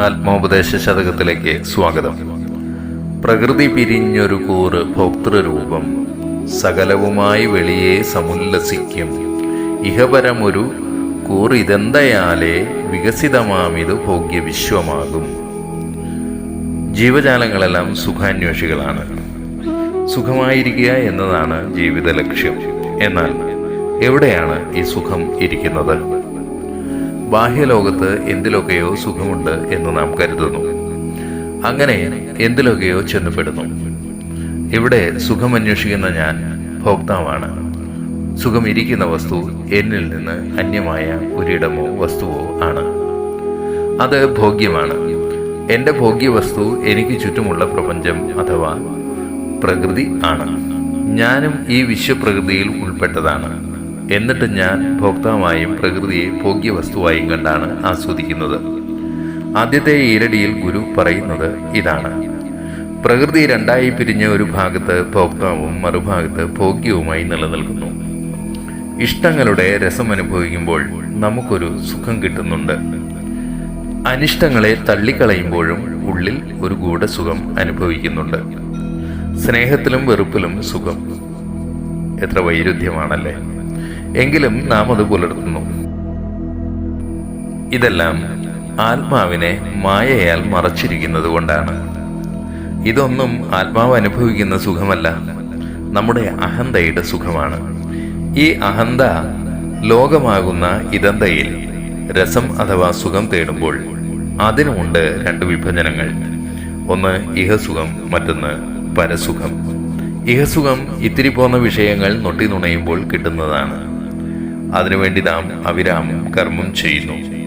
ആത്മോപദേശ ശതകത്തിലേക്ക് സ്വാഗതം. പ്രകൃതി പിരിഞ്ഞൊരു കൂറ് ഭോക്തൃരൂപം സകലവുമായി വെളിയെ സമുല്ലസിക്കും. ഇഹപരമൊരു കൂറിതെന്തയാലേ വികസിതമാമിത് ഭോഗ്യവിശ്വമാകും. ജീവജാലങ്ങളെല്ലാം സുഖാന്വേഷികളാണ്. സുഖമായിരിക്കുക എന്നതാണ് ജീവിത ലക്ഷ്യം. എന്നാൽ എവിടെയാണ് ഈ സുഖം ഇരിക്കുന്നത്? ബാഹ്യലോകത്ത് എന്തിലൊക്കെയോ സുഖമുണ്ട് എന്ന് നാം കരുതുന്നു. അങ്ങനെ എന്തിലൊക്കെയോ ചെന്നപ്പെടുന്നു ഇവിടെ സുഖം അന്വേഷിക്കുന്ന ഞാൻ ഭോക്താവാണ്. സുഖം ഇരിക്കുന്ന വസ്തു എന്നിൽ നിന്ന് അന്യമായ ഒരിടമോ വസ്തുവോ ആണ്. അത് ഭോഗ്യമാണ്. എന്റെ ഭോഗ്യവസ്തു എനിക്ക് ചുറ്റുമുള്ള പ്രപഞ്ചം അഥവാ പ്രകൃതി ആണ്. ഞാനും ഈ വിശ്വപ്രകൃതിയിൽ ഉൾപ്പെട്ടതാണ്. എന്നിട്ട് ഞാൻ ഭോക്താവായും പ്രകൃതിയെ ഭോഗ്യവസ്തുവായും കണ്ടാണ് ആസ്വദിക്കുന്നത്. ആദ്യത്തെ ഈരടിയിൽ ഗുരു പറയുന്നത് ഇതാണ്. പ്രകൃതി രണ്ടായി പിരിഞ്ഞ ഒരു ഭാഗത്ത് ഭോക്താവും മറുഭാഗത്ത് ഭോഗ്യവുമായി നിലനിൽക്കുന്നു. ഇഷ്ടങ്ങളുടെ രസം അനുഭവിക്കുമ്പോൾ നമുക്കൊരു സുഖം കിട്ടുന്നുണ്ട്. അനിഷ്ടങ്ങളെ തള്ളിക്കളയുമ്പോഴും ഉള്ളിൽ ഒരു ഗൂഢസുഖം അനുഭവിക്കുന്നുണ്ട്. സ്നേഹത്തിലും വെറുപ്പിലും സുഖം. എത്ര വൈരുദ്ധ്യമാണല്ലേ? എങ്കിലും നാം അത് പുലർത്തുന്നു. ഇതെല്ലാം ആത്മാവിനെ മായയാൽ മറച്ചിരിക്കുന്നത് കൊണ്ടാണ്. ഇതൊന്നും ആത്മാവ് അനുഭവിക്കുന്ന സുഖമല്ല. നമ്മുടെ അഹന്തയുടെ സുഖമാണ്. ഈ അഹന്ത ലോകമാകുന്ന ഇതന്തയിൽ രസം അഥവാ സുഖം തേടുമ്പോൾ അതിനുമുണ്ട് രണ്ട് വിഭജനങ്ങൾ. ഒന്ന് ഇഹസുഖം മറ്റൊന്ന് പരസുഖം. ഇഹസുഖം ഇത്തിരി പോന്ന വിഷയങ്ങൾ നൊട്ടി നുണയുമ്പോൾ കിട്ടുന്നതാണ്. അതിനുവേണ്ടി നാം അവിരാമം കർമ്മം ചെയ്യുന്നു.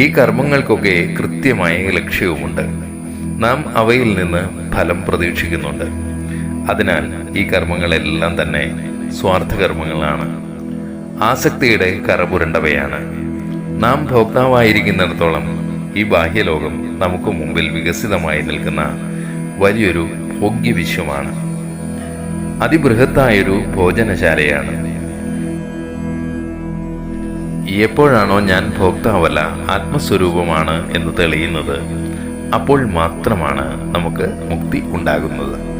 ഈ കർമ്മങ്ങൾക്കൊക്കെ കൃത്യമായ ലക്ഷ്യവുമുണ്ട്. നാം അവയിൽ നിന്ന് ഫലം പ്രതീക്ഷിക്കുന്നുണ്ട്. അതിനാൽ ഈ കർമ്മങ്ങളെല്ലാം തന്നെ സ്വാർത്ഥകർമ്മങ്ങളാണ്. ആസക്തിയുടെ കറപുരണ്ടവയാണ്. നാം ഭോക്താവായിരിക്കുന്നിടത്തോളം ഈ ബാഹ്യലോകം നമുക്ക് മുമ്പിൽ വികസിതമായി നിൽക്കുന്ന വലിയൊരു ഭോഗ്യവിശ്വമാണ്. അതിബൃഹത്തായൊരു ഭോജനശാലയാണ്. എപ്പോഴാണോ ഞാൻ ഭോക്താവല്ല ആത്മസ്വരൂപമാണ് എന്ന് തെളിയുന്നത് അപ്പോൾ മാത്രമാണ് നമുക്ക് മുക്തി ഉണ്ടാകുന്നത്.